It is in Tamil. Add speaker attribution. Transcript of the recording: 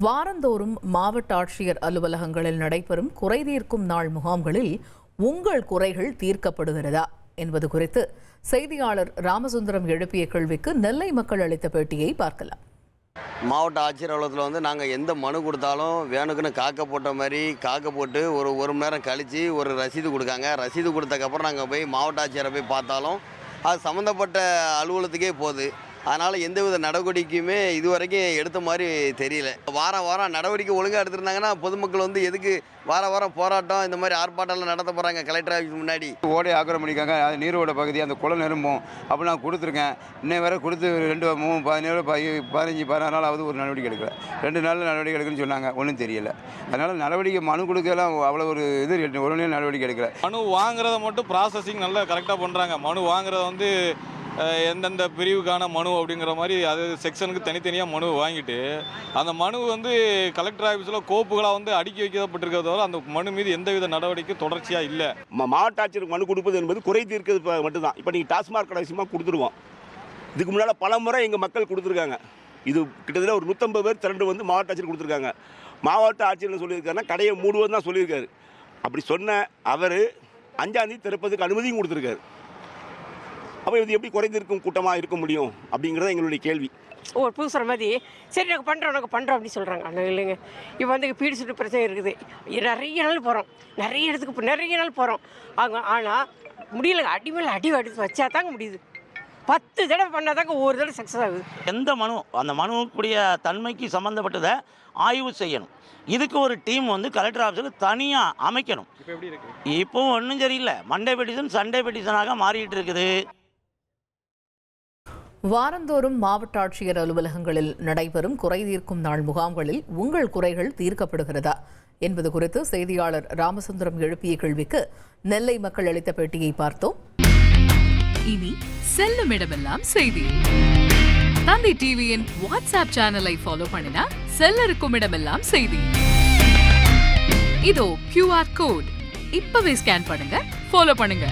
Speaker 1: வாரந்தோறும் மாவட்ட ஆட்சியர் அலுவலகங்களில் நடைபெறும் குறை தீர்க்கும் நாள் முகாம்களில் உங்கள் குறைகள் தீர்க்கப்படுகிறதா என்பது குறித்து செய்தியாளர் ராமசுந்தரம் எழுப்பிய கேள்விக்கு நெல்லை மக்கள் அளித்த பேட்டியை பார்க்கலாம்.
Speaker 2: மாவட்ட ஆட்சியர் அலுவலகத்தில் வந்து நாங்கள் எந்த மனு கொடுத்தாலும் வேணுக்குன்னு காக்க போட்ட மாதிரி காக்க போட்டு ஒரு ஒரு மணி நேரம் கழித்து ஒரு ரசீது கொடுக்காங்க. ரசீது கொடுத்தக்கப்புறம் நாங்கள் போய் மாவட்ட ஆட்சியரை போய் பார்த்தாலும் அது சம்மந்தப்பட்ட அலுவலகத்துக்கே போகுது. அதனால் எந்தவித நடவடிக்கையுமே இது வரைக்கும் எடுத்த மாதிரி தெரியல. வாரம் வாரம் நடவடிக்கை ஒழுங்காக எடுத்திருந்தாங்கன்னா பொதுமக்கள் வந்து எதுக்கு வார வாரம் போராட்டம் இந்த மாதிரி ஆர்ப்பாட்டம்லாம் நடத்த போகிறாங்க கலெக்டர் ஆஃபீஸ் முன்னாடி.
Speaker 3: ஓடை ஆக்கிரமிக்காங்க அது நீரோட பகுதி அந்த குளம் நிரம்பும். அப்போ நான் கொடுத்துருக்கேன். இன்னை வரை கொடுத்து ரெண்டு மூணு பதினேழு பதி- பதினஞ்சு பதினாறு நாள் ஆகுது ஒரு நடவடிக்கை எடுக்கல. ரெண்டு நாள் நடவடிக்கை எடுக்குன்னு சொன்னாங்க. ஒன்றும் தெரியல. அதனால் நடவடிக்கை மனு கொடுக்கலாம் அவ்வளோ ஒரு இது உடனே நடவடிக்கை எடுக்கல.
Speaker 4: மனு வாங்குறத மட்டும் ப்ராசஸிங் நல்லா கரெக்டாக பண்ணுறாங்க மனு வாங்குறத வந்து எந்தெந்த பிரிவுக்கான மனு அப்படிங்கிற மாதிரி அது செக்ஷனுக்கு தனித்தனியாக மனு வாங்கிட்டு அந்த மனு வந்து கலெக்டர் ஆஃபீஸில் கோப்புகளாக வந்து அடுக்கி வைக்கப்பட்டிருக்கிறத தவிர அந்த மனு மீது எந்தவித நடவடிக்கை தொடர்ச்சியாக இல்லை.
Speaker 5: ம- மாவட்ட ஆட்சியருக்கு மனு கொடுப்பது என்பது குறை தீர்க்கிறது இப்போ மட்டும்தான். இப்போ நீங்கள் டாஸ்மாக் கடை விஷயமா கொடுத்துருவோம். இதுக்கு முன்னால் பல முறை எங்கள் மக்கள் கொடுத்துருக்காங்க. இது கிட்டத்தட்ட ஒரு நூற்றம்பது பேர் திரண்டு வந்து மாவட்ட ஆட்சியர் கொடுத்துருக்காங்க. மாவட்ட ஆட்சியர் சொல்லியிருக்காருன்னா கடையை மூடுவது தான் சொல்லியிருக்காரு. அப்படி சொன்ன அவர் அஞ்சாந்தேதி திறப்பதுக்கு அனுமதியும் கொடுத்துருக்காரு. அப்போ இது எப்படி குறைந்திருக்கும் கூட்டமாக இருக்க முடியும் அப்படிங்கிறது எங்களுடைய கேள்வி.
Speaker 6: ஒரு பூசுகிற மாதிரி. சரி நாங்கள் பண்ணுறோம் நாங்கள் பண்ணுறோம் அப்படின்னு சொல்கிறாங்க ஆனால் இல்லைங்க. இப்போ வந்து பீடி சுட்டு பிரச்சனை இருக்குது. நிறைய நாள் போகிறோம் நிறைய இடத்துக்கு இப்போ நிறைய நாள் போகிறோம் அவங்க ஆனால் முடியலைங்க. அடி மேலே அடி அடித்து வச்சா தாங்க முடியுது. பத்து தடவை பண்ணால் தாங்க ஒரு தடவை சக்ஸஸ் ஆகுது.
Speaker 7: எந்த மனு அந்த மனுவுக்குரிய தன்மைக்கு சம்மந்தப்பட்டதை ஆய்வு செய்யணும். இதுக்கு ஒரு டீம் வந்து கலெக்டர் ஆஃபீஸில் தனியாக அமைக்கணும்.
Speaker 4: இப்போ எப்படி இருக்கு?
Speaker 7: இப்போ ஒன்றும் சரியில்லை. மண்டே பெட்டிஷன் சண்டே பெட்டிஷனாக மாறிட்டு இருக்குது.
Speaker 1: வாரந்தோறும் மாவட்ட ஆட்சியர் அலுவலகங்களில் நடைபெறும் குறைதீர்க்கும் நாள் முகாம்களில் உங்கள் குறைகள் தீர்க்கப்படுகிறதா என்பது குறித்து செய்தியாளர் ராமசுந்தரம் எழுப்பிய கேள்விக்கு நெல்லை மக்கள் அளித்த பேட்டியை பார்த்தோம்.
Speaker 8: இனி செல்லும் இடமெல்லாம் செய்தி. தந்தி டிவியின் வாட்ஸ்அப் சேனலை ஃபாலோ பண்ணினா செல்ல இருக்கும் இடமெல்லாம் செய்தி. இதோ கியூஆர் கோட் இப்பவே ஸ்கேன் பண்ணுங்க ஃபாலோ பண்ணுங்க.